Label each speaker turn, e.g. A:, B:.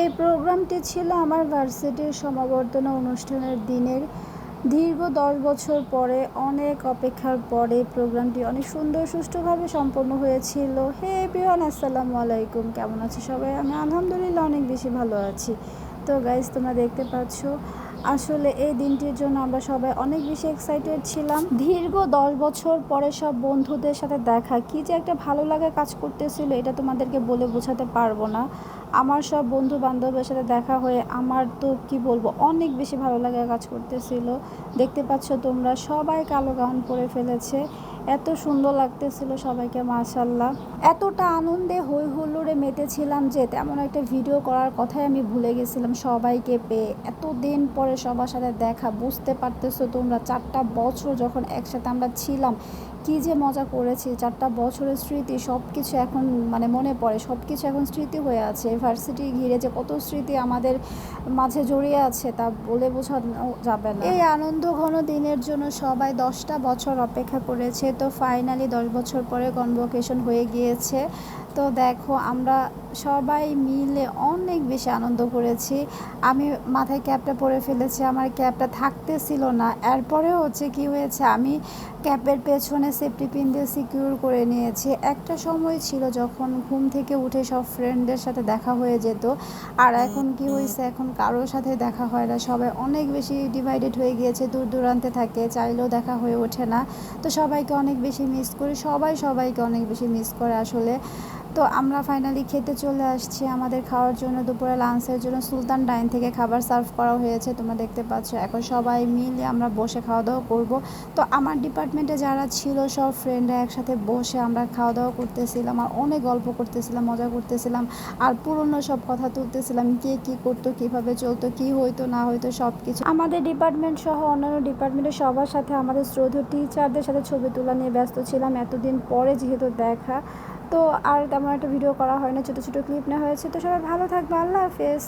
A: এই প্রোগ্রামটি ছিল আমার ভার্সিটির সমাবর্তন অনুষ্ঠানের দিনের। দীর্ঘ দশ বছর পরে, অনেক অপেক্ষার পরে প্রোগ্রামটি অনেক সুন্দর, সুষ্ঠুভাবে সম্পন্ন হয়েছিল। হে বিহান আসসালামু আলাইকুম। কেমন আছে সবাই? আমি আলহামদুলিল্লাহ অনেক বেশি ভালো আছি। তো গাইজ তোমরা দেখতে পাচ্ছ আসলে এই দিনটির জন্য আমরা সবাই অনেক বেশি এক্সাইটেড ছিলাম। দীর্ঘ দশ বছর পরে সব বন্ধুদের সাথে দেখা, কি যে একটা ভালো লাগা কাজ করতেছিল এটা তোমাদেরকে বলে বোঝাতে পারব না। আমার সব বন্ধু বান্ধবের সাথে দেখা হয়ে আমার তো কি বলব, অনেক বেশি ভালো লাগা কাজ করতেছিল। দেখতে পাচ্ছ তোমরা সবাই কালো গাউন পরে ফেলেছে। এত সুন্দর লাগতেছিল সবাইকে মাশাল্লাহ এতটা আনন্দে হই হুল্লোড়ে মেতেছিলাম যে তেমন একটা ভিডিও করার কথাই আমি ভুলে গেছিলাম সবাইকে পেয়ে। এতদিন পরে সবার সাথে দেখা, বুঝতে পারতেছো তোমরা, চারটা বছর যখন একসাথে আমরা ছিলাম কি যে মজা করেছি, চারটা বছরের স্মৃতি সব কিছু এখন মানে মনে পড়ে সব কিছু এখন স্মৃতি হয়ে আছে। ভার্সিটি ঘিরে যে কত স্মৃতি আমাদের মাঝে জড়িয়ে আছে তা বলে বোঝানো যাবে না। এই আনন্দ ঘন দিনের জন্য সবাই দশটা বছর অপেক্ষা করেছে। তো ফাইনালি দশ বছর পরে কনভোকেশন হয়ে গিয়েছে। তো দেখো, আমরা সবাই মিলে অনেক বেশি আনন্দ করেছি। আমি মাথায় ক্যাপটা পরে ফেলেছি আমার ক্যাপটা থাকতেছিল না। এরপরেও হচ্ছে কি হয়েছে আমি ক্যাপের পেছনে সেফটি পিন দিয়ে সিকিউর করে নিয়েছি। একটা সময় ছিল যখন ঘুম থেকে উঠে সব ফ্রেন্ডদের সাথে দেখা হয়ে যেত। আর এখন কি হয়েছে এখন কারোর সাথে দেখা হয় না। সবাই অনেক বেশি ডিভাইডেড হয়ে গিয়েছে দূর দূরান্তে থাকে চাইলেও দেখা হয়ে ওঠে না। তো সবাইকে অনেক বেশি মিস করি সবাই সবাইকে অনেক বেশি মিস করে আসলে। তো আমরা ফাইনালি খেতে চলে আসছি আমাদের খাওয়ার জন্য, দুপুরে লাঞ্চের জন্য। সুলতান ডাইন থেকে খাবার সার্ভ করা হয়েছে, তোমরা দেখতে পাচ্ছ। এখন সবাই মিলে আমরা বসে খাওয়া দাওয়া করব। তো আমার ডিপার্টমেন্টে যারা ছিল, সব ফ্রেন্ডরা একসাথে বসে আমরা খাওয়া দাওয়া করতেছিলাম আর অনেক গল্প করতেছিলাম, মজা করতেছিলাম আর পুরনো সব কথা তুলতেছিলাম, কে কী করতো, কীভাবে চলতো, কী হইতো, না হইতো সব কিছু আমাদের ডিপার্টমেন্ট সহ অন্যান্য ডিপার্টমেন্টের সবার সাথে আমাদের শ্রদ্ধ টিচারদের সাথে ছবি তোলা নিয়ে ব্যস্ত ছিলাম। এতদিন পরে যেহেতু দেখা তো আর তেমন একটা ভিডিও করা হয় না ছোটো ছোটো ক্লিপ নেওয়া হয়েছে। তো সবাই ভালো থাকবে, আল্লাহ হাফেজ।